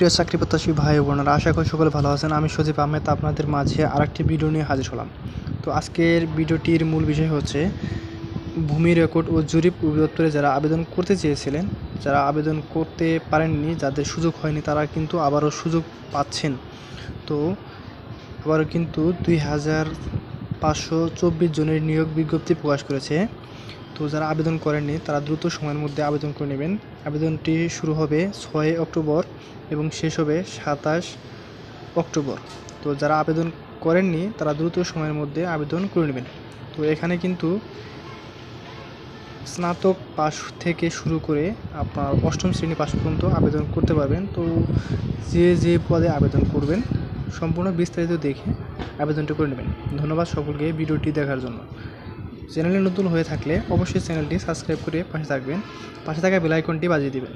প্রিয় চাকরি প্রত্যাশী ভাই বোনেরা, আশা করি সকলে ভালো আছেন। আমি সজীব আহমেদ, আপনাদের মাঝে আরেকটি ভিডিও নিয়ে হাজির হলাম। তো আজকের ভিডিওটির মূল বিষয় হচ্ছে, ভূমি রেকর্ড ও জরিপ অধিদপ্তরে যারা আবেদন করতে চেয়েছিলেন, যারা আবেদন করতে পারেননি, যাদের সুযোগ হয়নি, তারা কিন্তু আবারও সুযোগ পাচ্ছেন। তো আবারও কিন্তু দুই হাজার পাঁচশো চব্বিশ জনের নিয়োগ বিজ্ঞপ্তি প্রকাশ করেছে। তো যারা আবেদন করেননি, তারা দ্রুত সময়ের মধ্যে আবেদন করে নেবেন। আবেদনটি শুরু হবে ছয় অক্টোবর এবং শেষ হবে সাতাশ অক্টোবর। তো যারা আবেদন করেননি, তারা দ্রুত সময়ের মধ্যে আবেদন করে নেবেন। তো এখানে কিন্তু স্নাতক পাস থেকে শুরু করে আপনার অষ্টম শ্রেণি পাস পর্যন্ত আবেদন করতে পারবেন। তো যে যে পদে আবেদন করবেন, সম্পূর্ণ বিস্তারিত দেখে আবেদনটি করে নেবেন। ধন্যবাদ সকলকে ভিডিওটি দেখার জন্য। চ্যানেলে নতুন হয়ে থাকলে অবশ্যই চ্যানেলটি সাবস্ক্রাইব করে পাশে থাকবেন। পাশে থাকা বেলাইকনটি বাজিয়ে দিবেন।